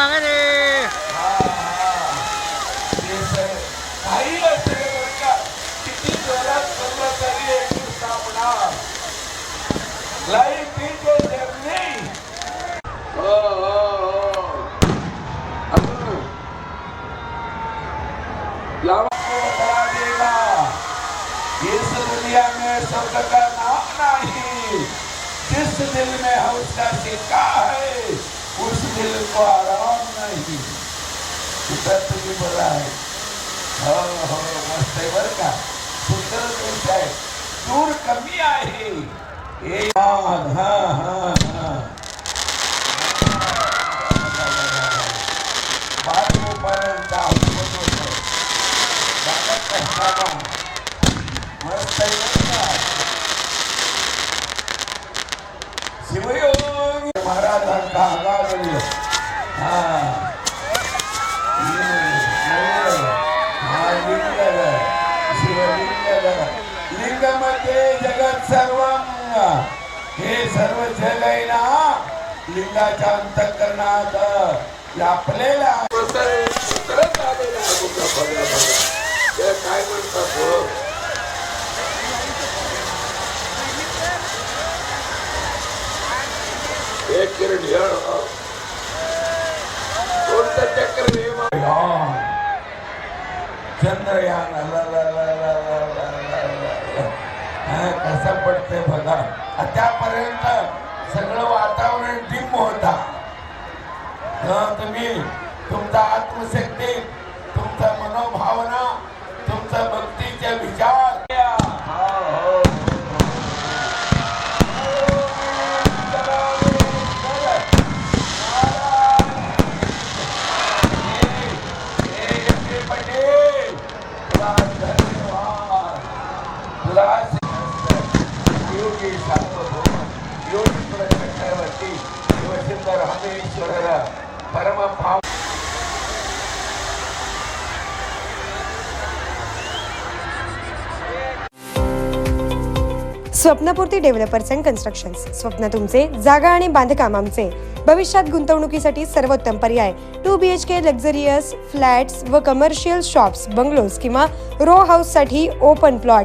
मांगे रे इस दुनिया में स्वर्ग का नाम नहीं किस दिल में हम उसका सिक्का है इथं आहे. हो हो मस्त आहे बरं का. सुंदर तुमचं आहे. दूर कमी आहे. हे हा हा हा. असताना. मस्त आहे बरं का? शिवयोग. महाराजांचा आगावल्य हा. लिंगमध्ये जगत सर्वांग हे सर्व जग आहे ना लिंगाच्या अंतकरणात लापलेला चंद्रयान आला पडतंय त्यापर्यंत सगळं वातावरण डिम होता. तुम्ही तुमचा आत्मशक्ती तुमचा मनोभावना तुमचा भक्तीचे विचार. हा, हो, ರಾಮೇಶ್ವರರ ಪರಮ ಭಾವ स्वप्नपूर्ती डेव्हलपर्स अँड कन्स्ट्रक्शन्स. स्वप्न तुमचे जागा आणि बांधकाम आमचे. भविष्यात गुंतवणुकीसाठी सर्वोत्तम पर्याय. Two B H K luxurious flats व कमर्शियल शॉप्स बंगलोज किंवा रो हाऊससाठी ओपन प्लॉट.